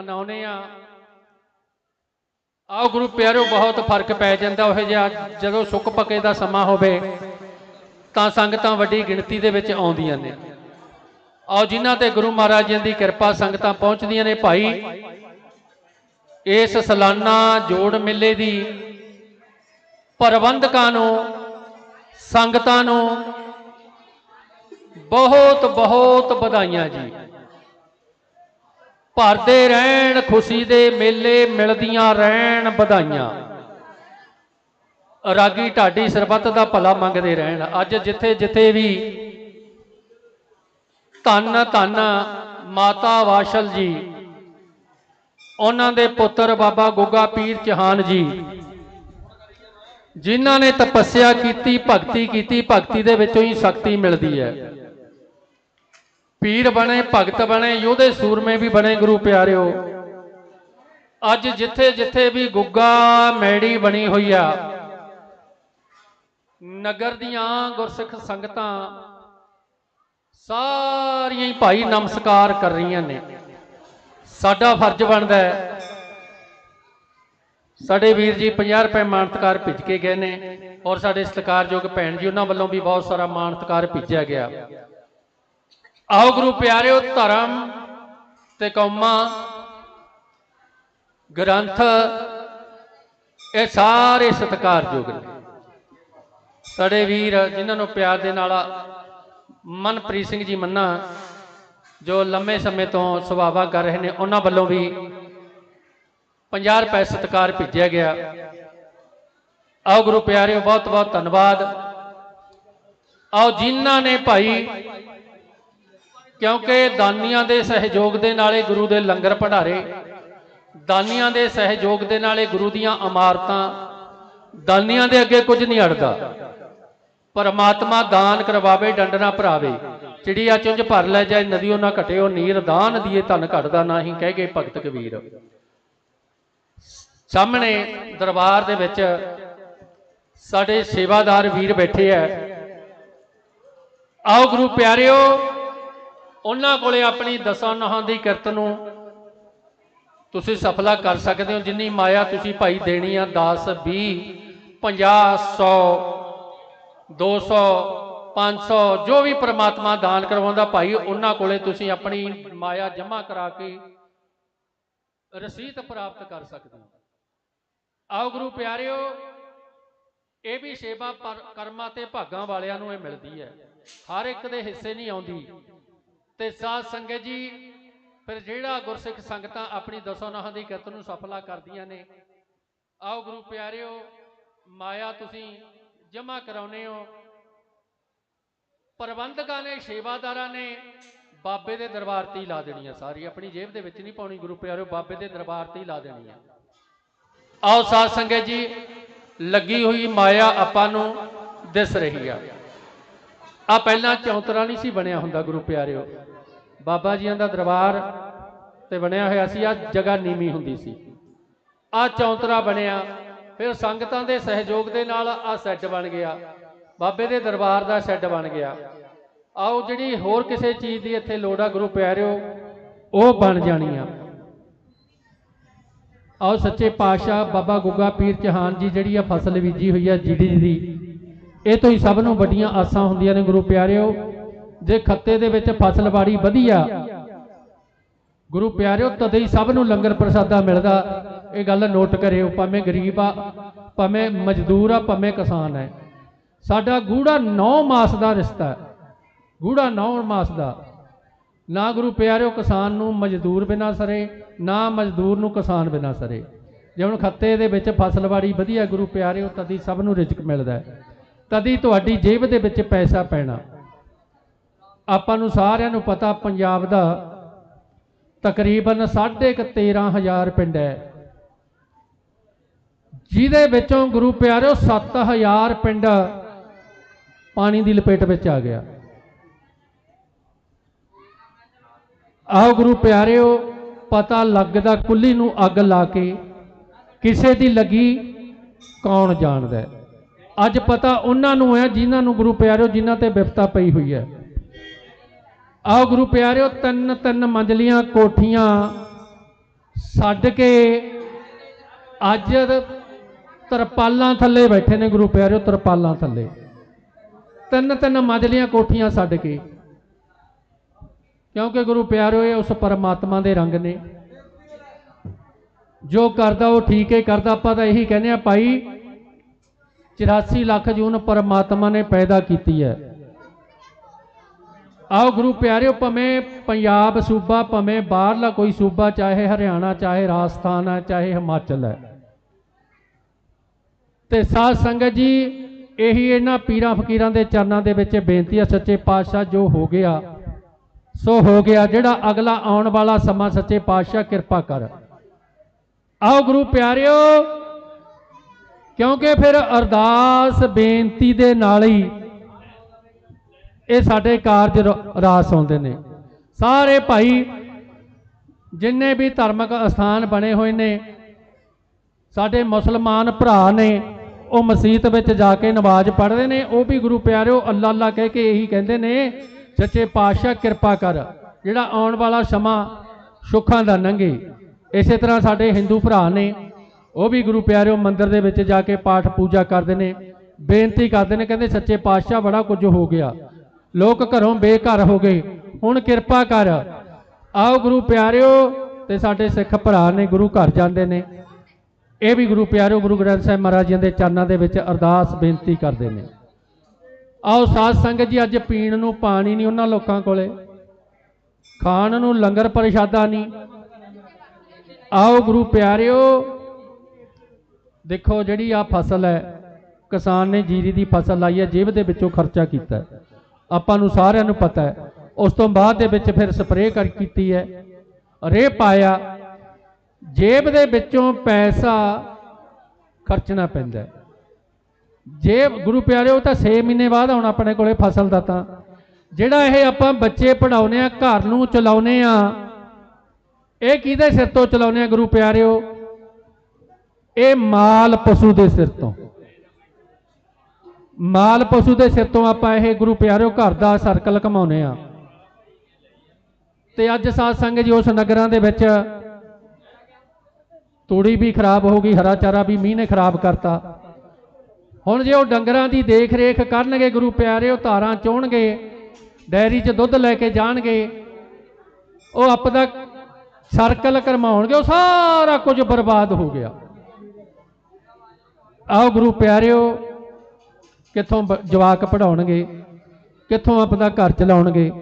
ਮਨਾਉਨੇ ਆ। ਆਓ ਗੁਰੂ ਪਿਆਰਿਓ, ਬਹੁਤ ਫ਼ਰਕ ਪੈ ਜਾਂਦਾ ਉਹ ਜਿਹਾ। ਜਦੋਂ ਸੁੱਕ ਪਕੇ ਦਾ ਸਮਾਂ ਹੋਵੇ, ਤਾਂ ਸੰਗਤਾਂ ਵੱਡੀ ਗਿਣਤੀ ਦੇ ਵਿੱਚ ਆਉਂਦੀਆਂ ਨੇ। ਆਓ, ਜਿਨ੍ਹਾਂ ਤੇ ਗੁਰੂ ਮਹਾਰਾਜ ਜੀ ਦੀ ਕਿਰਪਾ ਸੰਗਤਾਂ ਪਹੁੰਚਦੀਆਂ ਨੇ, ਭਾਈ। ਇਸ ਸਾਲਾਨਾ ਜੋੜ ਮੇਲੇ ਦੀ ਪ੍ਰਬੰਧਕਾਂ ਨੂੰ, ਸੰਗਤਾਂ ਨੂੰ ਬਹੁਤ ਬਹੁਤ ਵਧਾਈਆਂ ਜੀ। ਭਰਦੇ ਰਹਿਣ, ਖੁਸ਼ੀ ਦੇ ਮੇਲੇ ਮਿਲਦੀਆਂ ਰਹਿਣ ਵਧਾਈਆਂ। ਰਾਗੀ ਢਾਡੀ ਸਰਬੱਤ ਦਾ ਭਲਾ ਮੰਗਦੇ ਰਹਿਣ। ਅੱਜ ਜਿੱਥੇ ਜਿੱਥੇ ਵੀ ਧੰਨ ਧੰਨ ਮਾਤਾ ਵਾਸ਼ਲ ਜੀ, ਉਹਨਾਂ ਦੇ ਪੁੱਤਰ ਬਾਬਾ ਗੁੱਗਾ ਪੀਰ ਚਹਾਨ ਜੀ, ਜਿਨ੍ਹਾਂ ਨੇ ਤਪੱਸਿਆ ਕੀਤੀ, ਭਗਤੀ ਕੀਤੀ, ਭਗਤੀ ਦੇ ਵਿੱਚੋਂ ਹੀ ਸ਼ਕਤੀ ਮਿਲਦੀ ਹੈ। ਪੀਰ ਬਣੇ, ਭਗਤ ਬਣੇ, ਯੋਧੇ ਸੂਰਮੇ ਵੀ ਬਣੇ ਗੁਰੂ ਪਿਆਰਿਓ। ਅੱਜ ਜਿੱਥੇ ਜਿੱਥੇ ਵੀ ਗੁੱਗਾ ਮੈੜੀ ਬਣੀ ਹੋਈ ਆ, ਨਗਰ ਦੀਆਂ ਗੁਰਸਿੱਖ ਸੰਗਤਾਂ ਸਾਰੀਆਂ ਹੀ ਭਾਈ ਨਮਸਕਾਰ ਕਰ ਰਹੀਆਂ ਨੇ। ਸਾਡਾ ਫਰਜ਼ ਬਣਦਾ ਹੈ, ਸਾਡੇ ਵੀਰ ਜੀ 50 ਰੁਪਏ ਮਾਨਤਕਾਰ ਭਿੱਜ ਕੇ ਗਏ ਨੇ ਔਰ ਸਾਡੇ ਸਤਿਕਾਰਯੋਗ ਭੈਣ ਜੀ, ਉਹਨਾਂ ਵੱਲੋਂ ਵੀ ਬਹੁਤ ਸਾਰਾ ਮਾਨਤਕਾਰ ਭੇਜਿਆ ਗਿਆ। ਆਓ ਗੁਰੂ ਪਿਆਰਿਓ ਧਰਮ ਤੇ ਕੌਮਾਂ, ਗ੍ਰੰਥ, ਇਹ ਸਾਰੇ ਸਤਿਕਾਰਯੋਗ ਨੇ। ਸਾਡੇ ਵੀਰ ਜਿਨ੍ਹਾਂ ਨੂੰ ਪਿਆਰ ਦੇ ਨਾਲ ਮਨਪ੍ਰੀਤ ਸਿੰਘ ਜੀ ਮੰਨਾ, ਜੋ ਲੰਮੇ ਸਮੇਂ ਤੋਂ ਸੁਭਾਵਾ ਕਰ ਰਹੇ ਨੇ, ਉਹਨਾਂ ਵੱਲੋਂ ਵੀ 50 ਰੁਪਏ ਸਤਿਕਾਰ ਭੇਜਿਆ ਗਿਆ। ਆਓ ਗੁਰੂ ਪਿਆਰਿਓ ਬਹੁਤ ਬਹੁਤ ਧੰਨਵਾਦ। ਆਓ ਜਿਨ੍ਹਾਂ ਨੇ ਭਾਈ ਕਿਉਂਕਿ ਦਾਨੀਆਂ ਦੇ ਸਹਿਯੋਗ ਦੇ ਨਾਲੇ ਗੁਰੂ ਦੇ ਲੰਗਰ ਭੰਡਾਰੇ, ਦਾਨੀਆਂ ਦੇ ਸਹਿਯੋਗ ਦੇ ਨਾਲੇ ਗੁਰੂ ਦੀਆਂ ਇਮਾਰਤਾਂ, ਦਾਨੀਆਂ ਦੇ ਅੱਗੇ ਕੁਝ ਨਹੀਂ ਅੜਦਾ। ਪਰਮਾਤਮਾ ਦਾਨ ਕਰਵਾਵੇ, ਡੰਡ ਨਾ ਭਰਾਵੇ, ਚਿੜੀਆ ਚੁੰਝ ਭਰ ਲੈ ਜਾਏ, ਨਦੀਓ ਨਾ ਘਟਿਓ, ਨੀਰ ਦਾਨ ਦੀਏ, ਧਨ ਘਟਦਾ ਨਾਹੀਂ, ਕਹਿ ਗਏ ਭਗਤ ਕਬੀਰ। ਸਾਹਮਣੇ ਦਰਬਾਰ ਦੇ ਵਿੱਚ ਸਾਡੇ ਸੇਵਾਦਾਰ ਵੀਰ ਬੈਠੇ ਆ। ਆਓ ਗੁਰੂ ਪਿਆਰਿਓ ਉਹਨਾਂ ਕੋਲੇ ਆਪਣੀ ਦਸਾਂ ਨਹਾਂ ਦੀ ਕਿਰਤ ਨੂੰ ਤੁਸੀਂ ਸਫਲਾ ਕਰ ਸਕਦੇ ਹੋ। ਜਿੰਨੀ ਮਾਇਆ ਤੁਸੀਂ ਭਾਈ ਦੇਣੀ ਆ 10 20 50 100 200 500 ਜੋ ਵੀ ਪ੍ਰਮਾਤਮਾ ਦਾਨ ਕਰਵਾਉਂਦਾ ਭਾਈ, ਉਹਨਾਂ ਕੋਲੇ ਤੁਸੀਂ ਆਪਣੀ ਮਾਇਆ ਜਮ੍ਹਾਂ ਕਰਾ ਕੇ ਰਸੀਦ ਪ੍ਰਾਪਤ ਕਰ ਸਕਦੇ ਹੋ। ਆਓ ਗੁਰੂ ਪਿਆਰਿਓ, ਇਹ ਵੀ ਸੇਵਾ ਪਰ- ਕਰਮਾਂ ਤੇ ਭਾਗਾਂ ਵਾਲਿਆਂ ਨੂੰ ਇਹ ਮਿਲਦੀ ਹੈ। ਹਰ ਇੱਕ ਦੇ ਹਿੱਸੇ ਨਹੀਂ ਆਉਂਦੀ। ਤੇ ਸਾਧ ਸੰਗਤ ਜੀ, ਫਿਰ ਜਿਹੜਾ ਗੁਰਸਿੱਖ ਸੰਗਤਾਂ ਆਪਣੀ ਦਸੋ ਨਹਾਂ ਦੀ ਕਿਰਤ ਨੂੰ ਸਫਲਾ ਕਰਦੀਆਂ ਨੇ, ਆਓ ਗੁਰੂ ਪਿਆਰਿਓ, ਮਾਇਆ ਤੁਸੀਂ ਜਮ੍ਹਾਂ ਕਰਾਉਨੇ ਹੋ। ਪ੍ਰਬੰਧਕਾਂ ਨੇ, ਸੇਵਾਦਾਰਾਂ ਨੇ ਬਾਬੇ ਦੇ ਦਰਬਾਰ ਤੇ ਹੀ ਲਾ ਦੇਣੀ ਆ ਸਾਰੀ। ਆਪਣੀ ਜੇਬ ਦੇ ਵਿੱਚ ਨਹੀਂ ਪਾਉਣੀ ਗੁਰੂ ਪਿਆਰਿਓ, ਬਾਬੇ ਦੇ ਦਰਬਾਰ ਤੇ ਹੀ ਲਾ ਦੇਣੀ ਆ। ਆਓ ਸਾਧ ਸੰਗਤ ਜੀ, ਲੱਗੀ ਹੋਈ ਮਾਇਆ ਆਪਾਂ ਨੂੰ ਦਿਸ ਰਹੀ ਆ। ਆ ਪਹਿਲਾਂ ਚੌਂਤਰਾ ਨਹੀਂ ਸੀ ਬਣਿਆ ਹੁੰਦਾ ਗੁਰੂ ਪਿਆਰਿਓ। ਬਾਬਾ ਜੀਆਂ ਦਾ ਦਰਬਾਰ ਤੇ ਬਣਿਆ ਹੋਇਆ ਸੀ ਆ ਜਗ੍ਹਾ ਨੀਮੀ ਹੁੰਦੀ ਸੀ। ਆ ਚੌਂਤਰਾ ਬਣਿਆ, ਫਿਰ ਸੰਗਤਾਂ ਦੇ ਸਹਿਯੋਗ ਦੇ ਨਾਲ ਆ ਸੈੱਟ ਬਣ ਗਿਆ, ਬਾਬੇ ਦੇ ਦਰਬਾਰ ਦਾ ਸੈੱਟ ਬਣ ਗਿਆ। ਆਓ ਜਿਹੜੀ ਹੋਰ ਕਿਸੇ ਚੀਜ਼ ਦੀ ਇੱਥੇ ਲੋੜ ਆ, ਗੁਰੂ ਪਿਆਰਿਓ, ਉਹ ਬਣ ਜਾਣੀ ਆ। ਆਓ ਸੱਚੇ ਪਾਤਸ਼ਾਹ ਬਾਬਾ ਗੁੱਗਾ ਪੀਰ ਚਹਾਨ ਜੀ, ਜਿਹੜੀ ਆ ਫਸਲ ਬੀਜੀ ਹੋਈ ਆ ਜੀਡੀ ਦੀ, ਇਹ ਤੋਂ ਹੀ ਸਭ ਨੂੰ ਵੱਡੀਆਂ ਆਸਾਂ ਹੁੰਦੀਆਂ ਨੇ, ਗੁਰੂ ਪਿਆਰਿਓ। ਜੇ ਖੱਤੇ ਦੇ ਵਿੱਚ ਫਸਲ ਬਾੜੀ ਵਧੀਆ। ਗੁਰੂ ਪਿਆਰਿਓ, ਤਦੇ ਹੀ ਸਭ ਨੂੰ ਲੰਗਰ ਪ੍ਰਸਾਦਾ ਮਿਲਦਾ। ਇਹ ਗੱਲ ਨੋਟ ਕਰਿਓ, ਭਾਵੇਂ ਗਰੀਬ ਆ, ਭਾਵੇਂ ਮਜ਼ਦੂਰ ਆ, ਭਾਵੇਂ ਕਿਸਾਨ ਹੈ। ਸਾਡਾ ਗੂੜਾ 9 ਮਾਸ ਦਾ ਰਿਸ਼ਤਾ ਗੂੜਾ 9 ਮਾਸ ਦਾ। ਨਾ ਗੁਰੂ ਪਿਆਰਿਓ ਕਿਸਾਨ ਨੂੰ ਮਜ਼ਦੂਰ ਬਿਨਾ ਸਰੇ, ਨਾ ਮਜ਼ਦੂਰ ਨੂੰ ਕਿਸਾਨ ਬਿਨਾ ਸਰੇ। ਜੇ ਹੁਣ ਖੱਤੇ ਦੇ ਵਿੱਚ ਫਸਲਵਾੜੀ ਵਧੀਆ ਗੁਰੂ ਪਿਆਰਿਓ, ਤਦੀ ਸਭ ਨੂੰ ਰਿਜ਼ਕ ਮਿਲਦਾ ਤਦੀ ਤੁਹਾਡੀ ਜੇਬ ਦੇ ਵਿੱਚ ਪੈਸਾ ਪੈਣਾ। ਆਪਾਂ ਨੂੰ ਸਾਰਿਆਂ ਨੂੰ ਪਤਾ ਪੰਜਾਬ ਦਾ ਤਕਰੀਬਨ 13500 ਪਿੰਡ ਹੈ। ਜਿਹਦੇ ਵਿੱਚੋਂ ਗੁਰੂ ਪਿਆਰਿਓ 7000 ਪਿੰਡ ਪਾਣੀ ਦੀ ਲਪੇਟ ਵਿੱਚ ਆ ਗਿਆ। ਆਓ ਗੁਰੂ ਪਿਆਰਿਓ, ਪਤਾ ਲੱਗਦਾ ਕੁੱਲੀ ਨੂੰ ਅੱਗ ਲਾ ਕੇ ਕਿਸੇ ਦੀ ਲੱਗੀ ਕੌਣ ਜਾਣਦਾ ਅੱਜ ਪਤਾ ਉਹਨਾਂ ਨੂੰ ਹੈ ਜਿਨ੍ਹਾਂ ਨੂੰ ਗੁਰੂ ਪਿਆਰਿਓ ਜਿਨ੍ਹਾਂ ਤੇ ਵਿਪਤਾ ਪਈ ਹੋਈ ਹੈ। ਆਓ ਗੁਰੂ ਪਿਆਰਿਓ, ਤਿੰਨ ਤਿੰਨ ਮੰਜ਼ਲੀਆਂ ਕੋਠੀਆਂ ਛੱਡ ਕੇ ਅੱਜ ਤਰਪਾਲਾਂ ਥੱਲੇ ਬੈਠੇ ਨੇ ਗੁਰੂ ਪਿਆਰਿਓ, ਤਰਪਾਲਾਂ ਥੱਲੇ। ਤਿੰਨ ਤਿੰਨ ਮੰਜ਼ਲੀਆਂ ਕੋਠੀਆਂ ਛੱਡ ਕੇ। ਕਿਉਂਕਿ ਗੁਰੂ ਪਿਆਰਿਓ, ਇਹ ਉਸ ਪਰਮਾਤਮਾ ਦੇ ਰੰਗ ਨੇ। ਜੋ ਕਰਦਾ ਉਹ ਠੀਕ ਹੀ ਕਰਦਾ ਆਪਾਂ ਤਾਂ ਇਹੀ ਕਹਿੰਦੇ ਆ, ਭਾਈ 84 ਲੱਖ ਜੂਨ ਪਰਮਾਤਮਾ ਨੇ ਪੈਦਾ ਕੀਤੀ ਹੈ। ਆਓ ਗੁਰੂ ਪਿਆਰਿਓ, ਭਵੇਂ ਪੰਜਾਬ ਸੂਬਾ, ਭਵੇਂ ਬਾਹਰਲਾ ਕੋਈ ਸੂਬਾ, ਚਾਹੇ ਹਰਿਆਣਾ, ਚਾਹੇ ਰਾਜਸਥਾਨ ਹੈ, ਚਾਹੇ ਹਿਮਾਚਲ ਹੈ। ਤੇ ਸਾਧ ਸੰਗਤ ਜੀ, ਇਹੀ ਇਹਨਾਂ ਪੀਰਾਂ ਫਕੀਰਾਂ ਦੇ ਚਰਨਾਂ ਦੇ ਵਿੱਚ ਬੇਨਤੀ ਹੈ, ਸੱਚੇ ਪਾਤਸ਼ਾਹ ਜੋ ਹੋ ਗਿਆ, ਸੋ ਹੋ ਗਿਆ ਜਿਹੜਾ ਅਗਲਾ ਆਉਣ ਵਾਲਾ ਸਮਾਂ, ਸੱਚੇ ਪਾਤਸ਼ਾਹ ਕਿਰਪਾ ਕਰ। ਆਓ ਗੁਰੂ ਪਿਆਰਿਓ, ਕਿਉਂਕਿ ਫਿਰ ਅਰਦਾਸ ਬੇਨਤੀ ਦੇ ਨਾਲ ਹੀ ਇਹ ਸਾਡੇ ਕਾਰਜ ਰ- ਰਾਸ ਆਉਂਦੇ ਨੇ। ਸਾਰੇ ਭਾਈ ਜਿੰਨੇ ਵੀ ਧਾਰਮਿਕ ਅਸਥਾਨ ਬਣੇ ਹੋਏ ਨੇ, ਸਾਡੇ ਮੁਸਲਮਾਨ ਭਰਾ ਨੇ, ਉਹ ਮਸਜਿਦ ਵਿੱਚ ਜਾ ਕੇ ਨਮਾਜ਼ ਪੜ੍ਹਦੇ ਨੇ, ਉਹ ਵੀ ਗੁਰੂ ਪਿਆਰਿਓ ਅੱਲਾ ਅੱਲਾ ਕਹਿ ਕੇ ਇਹੀ ਕਹਿੰਦੇ ਨੇ, ਸੱਚੇ ਪਾਤਸ਼ਾਹ, ਕਿਰਪਾ ਕਰ। ਜਿਹੜਾ ਆਉਣ ਵਾਲਾ ਸਮਾਂ ਸੁੱਖਾਂ ਦਾ ਲੰਘੇ ਇਸੇ ਤਰ੍ਹਾਂ ਸਾਡੇ ਹਿੰਦੂ ਭਰਾ ਨੇ, ਉਹ ਵੀ ਗੁਰੂ ਪਿਆਰਿਓ, ਮੰਦਿਰ ਦੇ ਵਿੱਚ ਜਾ ਕੇ ਪਾਠ ਪੂਜਾ ਕਰਦੇ ਨੇ, ਬੇਨਤੀ ਕਰਦੇ ਨੇ, ਕਹਿੰਦੇ ਸੱਚੇ ਪਾਤਸ਼ਾਹ, ਬੜਾ ਕੁਝ ਹੋ ਗਿਆ। ਲੋਕ ਘਰੋਂ ਬੇਘਰ ਹੋ ਗਏ। ਹੁਣ ਕਿਰਪਾ ਕਰ। ਆਓ ਗੁਰੂ ਪਿਆਰਿਓ, ਤੇ ਸਾਡੇ ਸਿੱਖ ਭਰਾ ਨੇ ਗੁਰੂ ਘਰ ਜਾਂਦੇ ਨੇ। ਇਹ ਵੀ ਗੁਰੂ ਪਿਆਰਿਓ, ਗੁਰੂ ਗ੍ਰੰਥ ਸਾਹਿਬ ਮਹਾਰਾਜ ਜੀ ਦੇ ਚਰਨਾਂ ਦੇ ਵਿੱਚ ਅਰਦਾਸ ਬੇਨਤੀ ਕਰਦੇ ਨੇ। ਆਓ ਸਾਧ ਸੰਗਤ ਜੀ, ਅੱਜ ਪੀਣ ਨੂੰ ਪਾਣੀ ਨਹੀਂ ਉਹਨਾਂ ਲੋਕਾਂ ਕੋਲੇ। ਖਾਣ ਨੂੰ ਲੰਗਰ ਪ੍ਰਸ਼ਾਦਾ ਨਹੀਂ। ਆਓ ਗੁਰੂ ਪਿਆਰਿਓ, ਦੇਖੋ ਜਿਹੜੀ ਆ ਫਸਲ ਹੈ, ਕਿਸਾਨ ਨੇ ਜੀਰੀ ਦੀ ਫਸਲ ਲਾਈ ਹੈ, ਜੇਬ ਦੇ ਵਿੱਚੋਂ ਖਰਚਾ ਕੀਤਾ ਆਪਾਂ ਨੂੰ ਸਾਰਿਆਂ ਨੂੰ ਪਤਾ ਹੈ। ਉਸ ਤੋਂ ਬਾਅਦ ਦੇ ਵਿੱਚ ਫਿਰ ਸਪਰੇਅ ਕਰ ਕੀਤੀ ਹੈ। ਰੇ ਪਾਇਆ। ਜੇਬ ਦੇ ਵਿੱਚੋਂ ਪੈਸਾ ਖਰਚਣਾ ਪੈਂਦਾ ਜੇਬ ਗੁਰੂ ਪਿਆਰੇ ਉਹ ਤਾਂ 6 ਮਹੀਨੇ ਬਾਅਦ ਆਉਣਾ ਆਪਣੇ ਕੋਲੇ ਫਸਲ ਦਾ ਤਾਂ। ਜਿਹੜਾ ਇਹ ਆਪਾਂ ਬੱਚੇ ਪੜਾਉਨੇ ਆ ਘਰ ਨੂੰ ਚਲਾਉਨੇ ਆ ਇਹ ਕਿਹਦੇ ਸਿਰ ਤੋਂ ਚਲਾਉਨੇ ਆ ਗੁਰੂ ਪਿਆਰਿਓ? ਇਹ ਮਾਲ ਪਸ਼ੂ ਦੇ ਸਿਰ ਤੋਂ। ਮਾਲ ਪਸ਼ੂ ਦੇ ਸਿਰ ਤੋਂ ਆਪਾਂ ਇਹ ਗੁਰੂ ਪਿਆਰਿਓ ਘਰ ਦਾ ਸਰਕਲ ਕਮਾਉਨੇ ਆ ਤੇ ਅੱਜ ਸਾਧ ਸੰਗਤ ਜੀ ਉਸ ਨਗਰਾਂ ਦੇ ਵਿੱਚ ਤੂੜੀ ਵੀ ਖਰਾਬ ਹੋ ਗਈ, ਹਰਾ ਚਾਰਾ ਵੀ ਮੀਂਹ ਨੇ ਖਰਾਬ ਕਰਤਾ। ਹੁਣ ਜੇ ਉਹ ਡੰਗਰਾਂ ਦੀ ਦੇਖ ਰੇਖ ਕਰਨਗੇ ਗੁਰੂ ਪਿਆਰਿਓ, ਧਾਰਾਂ ਚੋਣਗੇ, ਡੈਰੀ 'ਚ ਦੁੱਧ ਲੈ ਕੇ ਜਾਣਗੇ, ਉਹ ਆਪਦਾ ਸਰਕਲ ਕਰਮਾਉਣਗੇ ਉਹ ਸਾਰਾ ਕੁਝ ਬਰਬਾਦ ਹੋ ਗਿਆ। ਆਓ ਗੁਰੂ ਪਿਆਰਿਓ ਕਿੱਥੋਂ ਬ- ਜਵਾਕ ਪੜਾਉਣਗੇ ਕਿੱਥੋਂ ਆਪਣਾ ਘਰ ਚਲਾਉਣਗੇ,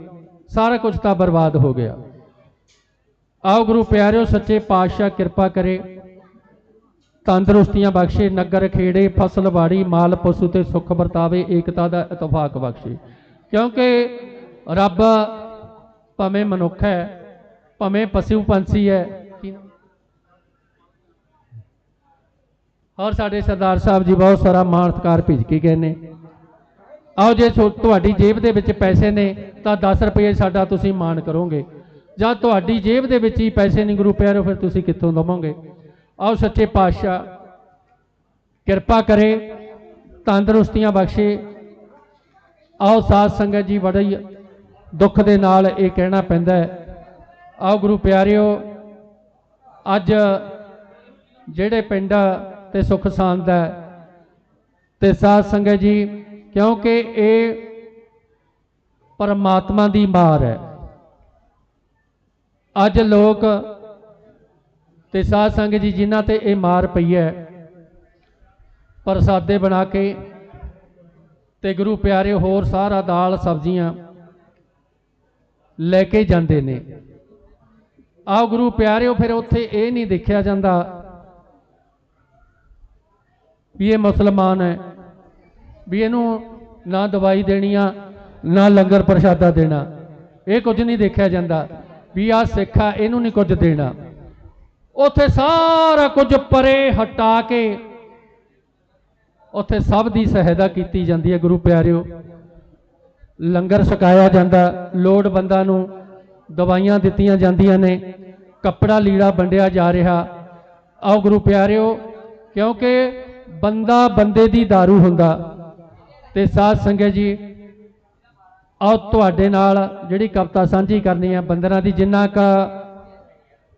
ਸਾਰਾ ਕੁਝ ਤਾਂ ਬਰਬਾਦ ਹੋ ਗਿਆ। ਆਓ ਗੁਰੂ ਪਿਆਰਿਓ, ਸੱਚੇ ਪਾਤਸ਼ਾਹ ਕਿਰਪਾ ਕਰੇ। ਤੰਦਰੁਸਤੀਆਂ ਬਖਸ਼ੇ, ਨਗਰ ਖੇੜੇ, ਫਸਲ ਬਾੜੀ ਮਾਲ ਪਸ਼ੂ ਤੇ ਸੁਖ ਵਰਤਾਵੇ, ਏਕਤਾ ਦਾ ਇਤਫਾਕ ਬਖਸ਼ੇ। ਕਿਉਂਕਿ ਰੱਬ ਭਾਵੇਂ ਮਨੁੱਖ ਹੈ, ਭਾਵੇਂ ਪਸ਼ੂ ਪੰਛੀ ਹੈ ਕੀ ਨਾਮ? ਔਰ ਸਾਡੇ ਸਰਦਾਰ ਸਾਹਿਬ ਜੀ ਬਹੁਤ ਸਾਰਾ ਮਾਣ ਸਤਿਕਾਰ ਭੇਜ ਕੇ ਗਏ ਨੇ। ਆਓ ਜੇ ਤੁ- ਤੁਹਾਡੀ ਜੇਬ ਦੇ ਵਿੱਚ ਪੈਸੇ ਨੇ, ਤਾਂ 10 ਰੁਪਏ ਸਾਡਾ ਤੁਸੀਂ ਮਾਣ ਕਰੋਗੇ। ਜਾਂ ਤੁਹਾਡੀ ਜੇਬ ਦੇ ਵਿੱਚ ਹੀ ਪੈਸੇ ਨਹੀਂ ਗੁਰੂ ਪਿਆਰੋ, ਫਿਰ ਤੁਸੀਂ ਕਿੱਥੋਂ ਦਵੋਗੇ? ਆਓ ਸੱਚੇ ਪਾਤਸ਼ਾਹ, ਕਿਰਪਾ ਕਰੇ, ਤੰਦਰੁਸਤੀਆਂ ਬਖਸ਼ੇ। ਆਓ ਸਾਧ ਸੰਗਤ ਜੀ, ਬੜਾ ਹੀ ਦੁੱਖ ਦੇ ਨਾਲ ਇਹ ਕਹਿਣਾ ਪੈਂਦਾ ਹੈ। ਆਓ ਗੁਰੂ ਪਿਆਰਿਓ, ਅੱਜ ਜਿਹੜੇ ਪਿੰਡ ਤੇ ਸੁਖ ਸਾਂਦ। ਹੈ ਤੇ ਸਾਧ ਸੰਗਤ ਜੀ, ਕਿਉਂਕਿ ਇਹ ਪਰਮਾਤਮਾ ਦੀ ਮਾਰ ਹੈ। ਅੱਜ ਲੋਕ ਤੇ ਸਾਧ ਸੰਗਤ ਜੀ, ਜਿਨ੍ਹਾਂ ਤੇ ਇਹ ਮਾਰ ਪਈ ਹੈ, ਪ੍ਰਸਾਦੇ ਬਣਾ ਕੇ ਤੇ ਗੁਰੂ ਪਿਆਰੇ ਹੋਰ ਸਾਰਾ ਦਾਲ, ਸਬਜ਼ੀਆਂ ਲੈ ਕੇ ਜਾਂਦੇ ਨੇ। ਆਓ ਗੁਰੂ ਪਿਆਰਿਓ, ਫਿਰ ਉੱਥੇ ਇਹ ਨਹੀਂ ਦੇਖਿਆ ਜਾਂਦਾ ਵੀ ਇਹ ਮੁਸਲਮਾਨ ਹੈ, ਵੀ ਇਹਨੂੰ ਨਾ ਦਵਾਈ ਦੇਣੀ ਆ ਨਾ ਲੰਗਰ ਪ੍ਰਸ਼ਾਦਾ ਦੇਣਾ। ਇਹ ਕੁਝ ਨਹੀਂ ਦੇਖਿਆ ਜਾਂਦਾ ਵੀ ਆ ਸਿੱਖ ਆ, ਇਹਨੂੰ ਨਹੀਂ ਕੁਝ ਦੇਣਾ। ਉੱਥੇ ਸਾਰਾ ਕੁਝ ਪਰੇ ਹਟਾ ਕੇ ਉੱਥੇ ਸਭ ਦੀ ਸਹਾਇਤਾ ਕੀਤੀ ਜਾਂਦੀ ਹੈ, ਗੁਰੂ ਪਿਆਰਿਓ। ਲੰਗਰ ਛਕਾਇਆ ਜਾਂਦਾ ਲੋੜਵੰਦਾਂ ਨੂੰ ਦਵਾਈਆਂ ਦਿੱਤੀਆਂ ਜਾਂਦੀਆਂ ਨੇ, ਕੱਪੜਾ ਲੀੜਾ ਵੰਡਿਆ ਜਾ ਰਿਹਾ। ਆਓ ਗੁਰੂ ਪਿਆਰਿਓ, ਕਿਉਂਕਿ ਬੰਦਾ ਬੰਦੇ ਦੀ दारू ਹੁੰਦਾ। ਤੇ ਸਾਧ ਸੰਗਤ ਜੀ, ਆਓ ਤੁਹਾਡੇ ਨਾਲ ਜਿਹੜੀ ਕਵਿਤਾ ਸਾਂਝੀ ਕਰਨੀ ਹੈ ਬੰਦਰਾਂ ਦੀ ਜਿੰਨਾ ਕ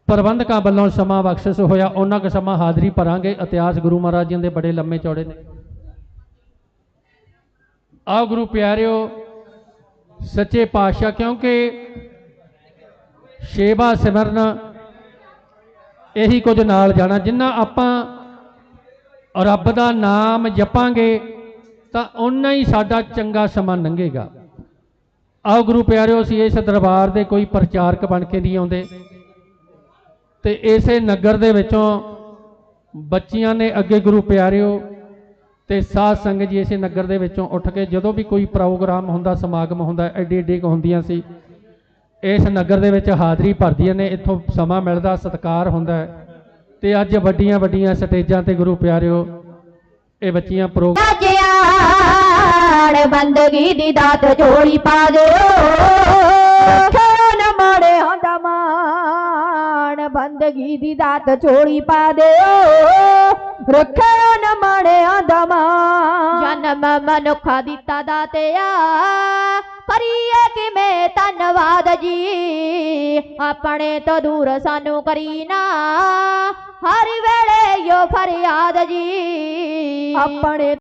ਪ੍ਰਬੰਧਕਾਂ ਵੱਲੋਂ ਸਮਾਂ ਬਖਸ਼ਿਸ਼ ਹੋਇਆ, ਉਹਨਾਂ ਕੁ ਸਮਾਂ ਹਾਜ਼ਰੀ ਭਰਾਂਗੇ। ਇਤਿਹਾਸ ਗੁਰੂ ਮਹਾਰਾਜ ਜੀ ਦੇ ਬੜੇ ਲੰਮੇ ਚੌੜੇ ਨੇ। ਆਓ ਗੁਰੂ ਪਿਆਰਿਓ, ਸੱਚੇ ਪਾਤਸ਼ਾਹ, ਕਿਉਂਕਿ ਸੇਵਾ ਸਿਮਰਨ ਇਹੀ ਕੁਝ ਨਾਲ ਜਾਣਾ, ਜਿੰਨਾ ਆਪਾਂ ਰੱਬ ਦਾ ਨਾਮ ਜਪਾਂਗੇ, ਤਾਂ ਓਨਾ ਹੀ ਸਾਡਾ ਚੰਗਾ ਸਮਾਂ ਲੰਘੇਗਾ। ਆਓ ਗੁਰੂ ਪਿਆਰਿਓ, ਅਸੀਂ ਇਸ ਦਰਬਾਰ ਦੇ ਕੋਈ ਪ੍ਰਚਾਰਕ ਬਣ ਕੇ ਨਹੀਂ ਆਉਂਦੇ। ਤੇ ਇਸੇ ਨਗਰ ਦੇ ਵਿੱਚੋਂ ਬੱਚੀਆਂ ਨੇ ਅੱਗੇ ਗੁਰੂ ਪਿਆਰਿਓ ਤੇ ਸਾਧ ਸੰਗਤ ਜੀ ਇਸੇ ਨਗਰ ਦੇ ਵਿੱਚੋਂ ਉੱਠ ਕੇ ਜਦੋਂ ਵੀ ਕੋਈ ਪ੍ਰੋਗਰਾਮ ਹੁੰਦਾ, ਸਮਾਗਮ ਹੁੰਦਾ, ਐਡੀ ਐਡੀ ਹੁੰਦੀਆਂ ਸੀ, ਇਸ ਨਗਰ ਦੇ ਵਿੱਚ ਹਾਜ਼ਰੀ ਭਰਦੀਆਂ ਨੇ, ਇੱਥੋਂ ਸਮਾਂ ਮਿਲਦਾ, ਸਤਿਕਾਰ ਹੁੰਦਾ ਹੈ। ਤੇ ਅੱਜ ਵੱਡੀਆਂ ਵੱਡੀਆਂ ਸਟੇਜਾਂ ਤੇ ਗੁਰੂ ਪਿਆਰਿਓ, ਇਹ ਬੱਚੀਆਂ ਪ੍ਰੋ ਜਾਣ ਬੰਦਗੀ ਦੀ ਦਾਤ ਝੋਲੀ ਪਾ ਦਿਓ। ਖਣ ਮਾੜੇ ਹੁੰਦਾ ਮਾਣ ਬੰਦਗੀ ਦੀ ਦਾਤ ਝੋਲੀ ਪਾ ਦਿਓ। ਰੱਖਿਓ ਨ ਮਾੜਿਆਂ ਦਾ ਮਾਣ ਜਨਮ ਮਨੁੱਖਾ ਦਿੱਤਾ ਦਾਤਿਆ। ਕਰੀਏ ਕਿਵੇਂ ਧੰਨਵਾਦ ਜੀ। ਆਪਣੇ ਤੋਂ ਦੂਰ ਸਾਨੂੰ ਕਰੀਨਾ ਹਰ ਵੇਲੇ ਯੋ ਫਰਿਆਦ ਜੀ। ਆਪਣੇ